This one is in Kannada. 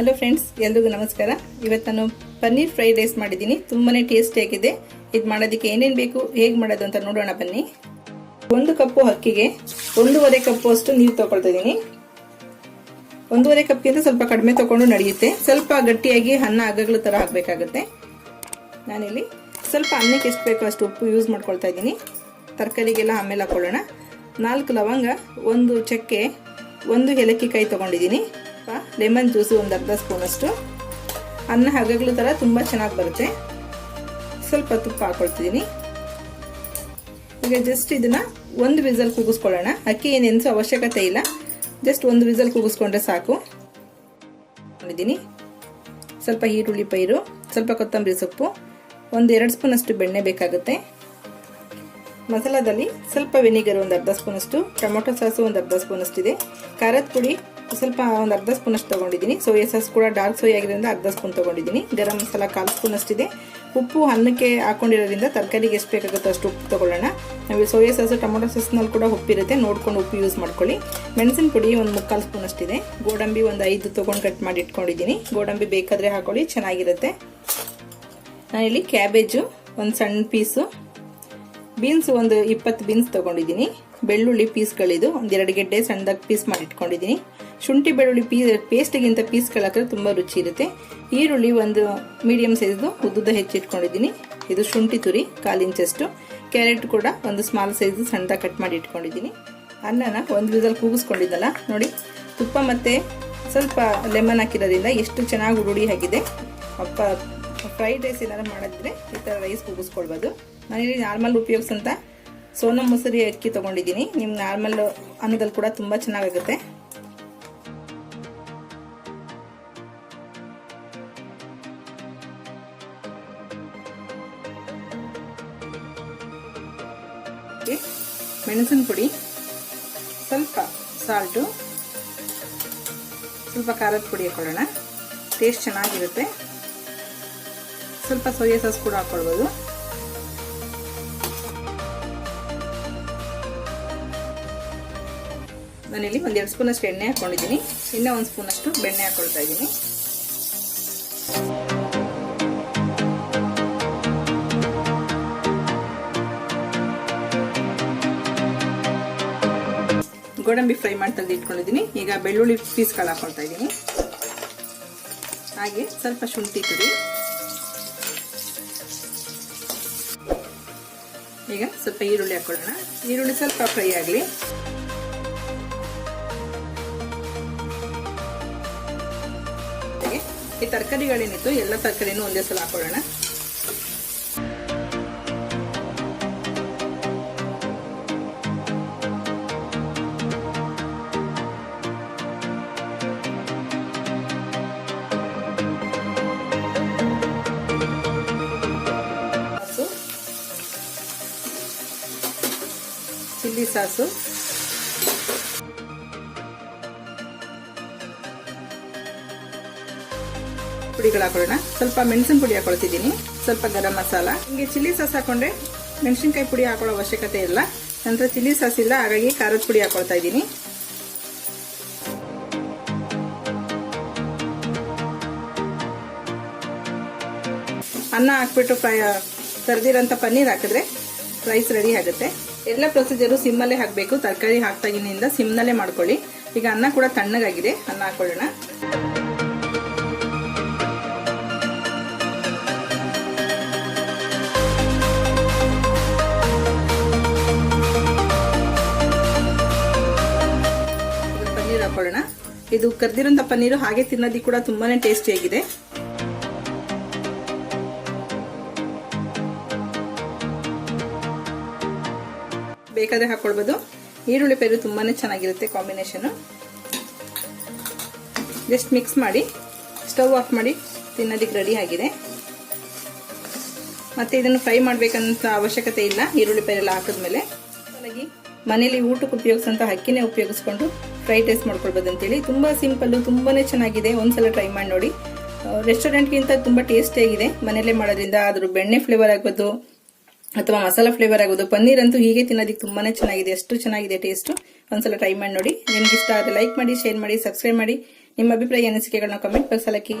ಹಲೋ ಫ್ರೆಂಡ್ಸ್ ಎಲ್ರಿಗೂ ನಮಸ್ಕಾರ. ಇವತ್ತು ನಾನು ಪನ್ನೀರ್ ಫ್ರೈಡ್ ರೈಸ್ ಮಾಡಿದ್ದೀನಿ. ತುಂಬಾನೇ ಟೇಸ್ಟಿಯಾಗಿದೆ ಇದು ಮಾಡೋದಕ್ಕೆ ಏನೇನು ಬೇಕು, ಹೇಗೆ ಮಾಡೋದು ಅಂತ ನೋಡೋಣ ಬನ್ನಿ. ಒಂದು ಕಪ್ಪು ಅಕ್ಕಿಗೆ ಒಂದೂವರೆ ಕಪ್ಪು ಅಷ್ಟು ನೀರು ತೊಗೊಳ್ತಾ ಇದ್ದೀನಿ. ಒಂದೂವರೆ ಕಪ್ಪಿಗಿಂತ ಸ್ವಲ್ಪ ಕಡಿಮೆ ತೊಗೊಂಡು ನಡೆಯುತ್ತೆ. ಸ್ವಲ್ಪ ಗಟ್ಟಿಯಾಗಿ ಅನ್ನ ಅಗಗಳ ಥರ ಹಾಕಬೇಕಾಗುತ್ತೆ. ನಾನಿಲ್ಲಿ ಸ್ವಲ್ಪ ಅನ್ನಕ್ಕೆ ಎಷ್ಟು ಬೇಕೋ ಅಷ್ಟು ಉಪ್ಪು ಯೂಸ್ ಮಾಡ್ಕೊಳ್ತಾ ಇದ್ದೀನಿ. ತರಕಾರಿಗೆಲ್ಲ ಆಮೇಲೆ ಹಾಕೊಳ್ಳೋಣ. ನಾಲ್ಕು ಲವಂಗ, ಒಂದು ಚಕ್ಕೆ, ಒಂದು ಏಲಕ್ಕಿ ಕಾಯಿ ತೊಗೊಂಡಿದ್ದೀನಿ. ಲೆಮನ್ ಜ್ಯೂಸು ಒಂದು ಅರ್ಧ ಸ್ಪೂನಷ್ಟು ಅನ್ನ ಹಗಗಳು ಥರ ತುಂಬ ಚೆನ್ನಾಗಿ ಬರುತ್ತೆ. ಸ್ವಲ್ಪ ತುಪ್ಪ ಹಾಕೊಳ್ತಿದ್ದೀನಿ ಈಗ ಜಸ್ಟ್ ಇದನ್ನು ಒಂದು ವಿಸಲ್ ಕೂಗಿಸ್ಕೊಳ್ಳೋಣ. ಅಕ್ಕಿ ನೆನೆಸೋ ಅವಶ್ಯಕತೆ ಇಲ್ಲ. ಜಸ್ಟ್ ಒಂದು ವಿಸಲ್ ಕೂಗಿಸ್ಕೊಂಡ್ರೆ ಸಾಕು. ಮಾಡಿದ್ದೀನಿ ಸ್ವಲ್ಪ ಈರುಳ್ಳಿ ಪೈರು, ಸ್ವಲ್ಪ ಕೊತ್ತಂಬರಿ ಸೊಪ್ಪು, ಒಂದು ಎರಡು ಸ್ಪೂನ್ ಅಷ್ಟು ಬೆಣ್ಣೆ ಬೇಕಾಗುತ್ತೆ. ಮಸಾಲದಲ್ಲಿ ಸ್ವಲ್ಪ ವಿನಿಗರ್ ಒಂದು ಅರ್ಧ ಸ್ಪೂನ್ ಅಷ್ಟು ಟೊಮೊಟೊ ಸಾಸು ಒಂದು ಅರ್ಧ ಸ್ಪೂನ್ ಅಷ್ಟಿದೆ ಖಾರದ ಪುಡಿ ಸ್ವಲ್ಪ ಒಂದು ಅರ್ಧ ಸ್ಪೂನ್ ಅಷ್ಟು ತೊಗೊಂಡಿದ್ದೀನಿ. ಸೋಯಾ ಸಾಸ್ ಕೂಡ ಡಾರ್ಕ್ ಸೋಯಾ ಆಗಿರೋದ್ರಿಂದ ಅರ್ಧ ಸ್ಪೂನ್ ತೊಗೊಂಡಿದ್ದೀನಿ. ಗರಂ ಮಸಾಲ ಕಾಲು ಸ್ಪೂನ್ ಅಷ್ಟಿದೆ ಉಪ್ಪು ಅನ್ನಕ್ಕೆ ಹಾಕೊಂಡಿರೋದ್ರಿಂದ ತರಕಾರಿಗೆ ಎಷ್ಟು ಬೇಕಾಗುತ್ತೋ ಅಷ್ಟು ಉಪ್ಪು ತೊಗೊಳ್ಳೋಣ. ನಾವು ಸೋಯಾ ಸಾಸು, ಟೊಮೊಟೊ ಸಾಸ್ನಲ್ಲಿ ಕೂಡ ಉಪ್ಪಿರುತ್ತೆ. ನೋಡ್ಕೊಂಡು ಉಪ್ಪು ಯೂಸ್ ಮಾಡ್ಕೊಳ್ಳಿ. ಮೆಣಸಿನ ಪುಡಿ ಒಂದು ಮುಕ್ಕಾಲು ಸ್ಪೂನ್ ಅಷ್ಟಿದೆ ಗೋಡಂಬಿ ಒಂದು ಐದು ತೊಗೊಂಡು ಕಟ್ ಮಾಡಿ ಇಟ್ಕೊಂಡಿದ್ದೀನಿ. ಗೋಡಂಬಿ ಬೇಕಾದರೆ ಹಾಕೊಳ್ಳಿ, ಚೆನ್ನಾಗಿರುತ್ತೆ. ನಾನಿಲ್ಲಿ ಕ್ಯಾಬೇಜು ಒಂದು ಸಣ್ಣ ಪೀಸು ಬೀನ್ಸ್ ಒಂದು ಇಪ್ಪತ್ತು ಬೀನ್ಸ್ ತೊಗೊಂಡಿದ್ದೀನಿ. ಬೆಳ್ಳುಳ್ಳಿ ಪೀಸ್ಗಳಿದು ಒಂದೆರಡು ಗೆಡ್ಡೆ ಸಣ್ಣದಾಗಿ ಪೀಸ್ ಮಾಡಿ ಇಟ್ಕೊಂಡಿದ್ದೀನಿ ಶುಂಠಿ ಬೆಳ್ಳುಳ್ಳಿ ಪೀಸ್ ಪೇಸ್ಟ್ಗಿಂತ ಪೀಸ್ಗಳು ಹಾಕಿದ್ರೆ ತುಂಬ ರುಚಿ ಇರುತ್ತೆ. ಈರುಳ್ಳಿ ಒಂದು ಮೀಡಿಯಮ್ ಸೈಜ್ದು ಉದ್ದುದ ಹೆಚ್ಚಿಟ್ಕೊಂಡಿದ್ದೀನಿ. ಇದು ಶುಂಠಿ ತುರಿ ಕಾಲು ಇಂಚಷ್ಟು ಕ್ಯಾರೆಟ್ ಕೂಡ ಒಂದು ಸ್ಮಾಲ್ ಸೈಜ್ ಸಣ್ಣದಾಗಿ ಕಟ್ ಮಾಡಿ ಇಟ್ಕೊಂಡಿದ್ದೀನಿ. ಅನ್ನನ ಒಂದು ವಿಧದಲ್ಲಿ ಕೂಗಿಸ್ಕೊಂಡಿದ್ದಲ್ಲ, ನೋಡಿ. ತುಪ್ಪ ಮತ್ತು ಸ್ವಲ್ಪ ಲೆಮನ್ ಹಾಕಿರೋದ್ರಿಂದ ಎಷ್ಟು ಚೆನ್ನಾಗಿ ಉಡುಡಿ ಆಗಿದೆ. ಅಪ್ಪ, ಫ್ರೈಡ್ ರೈಸ್ ಏನಾದ್ರು ಮಾಡಿದ್ರೆ ಈ ಥರ ರೈಸ್ ಕೂಗಿಸ್ಕೊಳ್ಬೋದು. ನಾನಿಲ್ಲಿ ನಾರ್ಮಲ್ ಉಪಯೋಗಿಸಂತ ಸೋನಾ ಮೊಸರಿ ಅಕ್ಕಿ ತಗೊಂಡಿದ್ದೀನಿ. ನಿಮ್ಮ ನಾರ್ಮಲ್ ಅನ್ನದಲ್ಲಿ ಕೂಡ ತುಂಬ ಚೆನ್ನಾಗಾಗುತ್ತೆ ಮೆಣಸಿನ ಪುಡಿ, ಸ್ವಲ್ಪ ಸಾಲ್ಟು, ಸ್ವಲ್ಪ ಖಾರದ ಪುಡಿ ಹಾಕೊಳ್ಳೋಣ. ಟೇಸ್ಟ್ ಚೆನ್ನಾಗಿರುತ್ತೆ. ಸ್ವಲ್ಪ ಸೋಯಾ ಸಾಸ್ ಕೂಡ ಹಾಕೊಳ್ಬೋದು. ನಾನಿಲ್ಲಿ ಒಂದು ಎರಡು ಸ್ಪೂನ್ ಅಷ್ಟು ಎಣ್ಣೆ ಹಾಕ್ಕೊಂಡಿದ್ದೀನಿ ಇನ್ನೂ ಒಂದು ಸ್ಪೂನ್ ಅಷ್ಟು ಬೆಣ್ಣೆ ಹಾಕ್ಕೊಳ್ತಾ ಇದ್ದೀನಿ. ಗೋಡಂಬಿ ಫ್ರೈ ಮಾಡಿ ಇಟ್ಕೊಂಡಿದ್ದೀನಿ ಈಗ ಬೆಳ್ಳುಳ್ಳಿ ಪೀಸ್ಗಳು ಹಾಕೊಳ್ತಾ ಇದ್ದೀನಿ. ಹಾಗೆ ಸ್ವಲ್ಪ ಶುಂಠಿ ತುರಿ ಈಗ ಸ್ವಲ್ಪ ಈರುಳ್ಳಿ ಹಾಕೊಳ್ಳೋಣ. ಈರುಳ್ಳಿ ಸ್ವಲ್ಪ ಫ್ರೈ ಆಗಲಿ. ಈ ತರಕಾರಿಗಳೇನಿತ್ತು? ಎಲ್ಲ ತರಕಾರಿನೂ ಒಂದೇ ಸಲ ಹಾಕೊಳ್ಳೋಣ. Chilli sauce. ಪುಡಿಗಳು ಹಾಕೊಳ್ಳೋಣ. ಸ್ವಲ್ಪ ಮೆಣಸಿನ ಪುಡಿ ಹಾಕೊಳ್ತಿದ್ದೀನಿ. ಸ್ವಲ್ಪ ಗರಂ ಮಸಾಲ. ಹಿಂಗೆ ಚಿಲ್ಲಿ ಸಾಸ್ ಹಾಕೊಂಡ್ರೆ ಮೆಣಸಿನ್ಕಾಯಿ ಪುಡಿ ಹಾಕೊಳ್ಳೋ ಅವಶ್ಯಕತೆ ಇಲ್ಲ. ನಂತರ ಚಿಲ್ಲಿ ಸಾಸ್ ಇಲ್ಲ, ಹಾಗಾಗಿ ಖಾರದ ಪುಡಿ ಹಾಕೊಳ್ತಾ ಇದ್ದೀನಿ. ಅನ್ನ ಹಾಕ್ಬಿಟ್ಟು ಫ್ರೈ ಕರೆದಿರೋಂಥ ಪನ್ನೀರ್ ಹಾಕಿದ್ರೆ ರೈಸ್ ರೆಡಿ ಆಗುತ್ತೆ. ಎಲ್ಲ ಪ್ರೊಸೀಜರು ಸಿಮ್ಮಲ್ಲೇ ಹಾಕಬೇಕು. ತರಕಾರಿ ಹಾಕ್ತಾಗಿನಿಂದ ಸಿಮ್ನಲ್ಲೇ ಮಾಡ್ಕೊಳ್ಳಿ. ಈಗ ಅನ್ನ ಕೂಡ ತಣ್ಣಗಾಗಿದೆ. ಅನ್ನ ಹಾಕೊಳ್ಳೋಣ. ಇದು ಕರ್ದಿರೋಂಥ ಪನ್ನೀರು ಹಾಗೆ ತಿನ್ನೋದಿ ಕೂಡ ತುಂಬಾನೇ ಟೇಸ್ಟಿಯಾಗಿದೆ ಬೇಕಾದ್ರೆ ಹಾಕೊಳ್ಬೋದು. ಈರುಳ್ಳಿ ಪೈರು ತುಂಬಾನೇ ಚೆನ್ನಾಗಿರುತ್ತೆ ಕಾಂಬಿನೇಷನ್ ಜಸ್ಟ್ ಮಿಕ್ಸ್ ಮಾಡಿ ಸ್ಟವ್ ಆಫ್ ಮಾಡಿ ತಿನ್ನೋದಕ್ಕೆ ರೆಡಿ ಆಗಿದೆ. ಮತ್ತೆ ಇದನ್ನು ಫ್ರೈ ಮಾಡಬೇಕಂತ ಅವಶ್ಯಕತೆ ಇಲ್ಲ, ಈರುಳ್ಳಿ ಪೈರೆಲ್ಲ ಹಾಕಿದ್ಮೇಲೆ. ಮನೇಲಿ ಊಟಕ್ಕೆ ಉಪಯೋಗಿಸಂತ ಅಕ್ಕಿನೇ ಉಪಯೋಗಿಸ್ಕೊಂಡು ಫ್ರೈಡ್ ಟೇಸ್ಟ್ ಮಾಡ್ಕೊಳ್ಬೋದು ಅಂತೇಳಿ ತುಂಬ ಸಿಂಪಲ್ಲು ತುಂಬಾ ಚೆನ್ನಾಗಿದೆ. ಒಂದ್ಸಲ ಟ್ರೈ ಮಾಡಿ ನೋಡಿ. ರೆಸ್ಟೋರೆಂಟ್ಗಿಂತ ತುಂಬ ಟೇಸ್ಟಿಯಾಗಿದೆ ಮನೆಯಲ್ಲೇ ಮಾಡೋದ್ರಿಂದ ಅದ್ರ ಬೆಣ್ಣೆ ಫ್ಲೇವರ್ ಆಗ್ಬೋದು ಅಥವಾ ಮಸಾಲ ಫ್ಲೇವರ್ ಆಗೋದು ಪನ್ನೀರ್ ಅಂತೂ ಹೀಗೆ ತಿನ್ನೋದಕ್ಕೆ ತುಂಬಾ ಚೆನ್ನಾಗಿದೆ. ಎಷ್ಟು ಚೆನ್ನಾಗಿದೆ ಟೇಸ್ಟು ಒಂದ್ಸಲ ಟ್ರೈ ಮಾಡಿ ನೋಡಿ. ನಿಮ್ಗೆ ಇಷ್ಟ ಆದರೆ ಲೈಕ್ ಮಾಡಿ ಶೇರ್ ಮಾಡಿ ಸಬ್ಸ್ಕ್ರೈಬ್ ಮಾಡಿ. ನಿಮ್ಮ ಅಭಿಪ್ರಾಯ, ಅನಿಸಿಕೆಗಳನ್ನ ಕಮೆಂಟ್ ಬಾಕ್ಸ್ ಹಾಕಿ.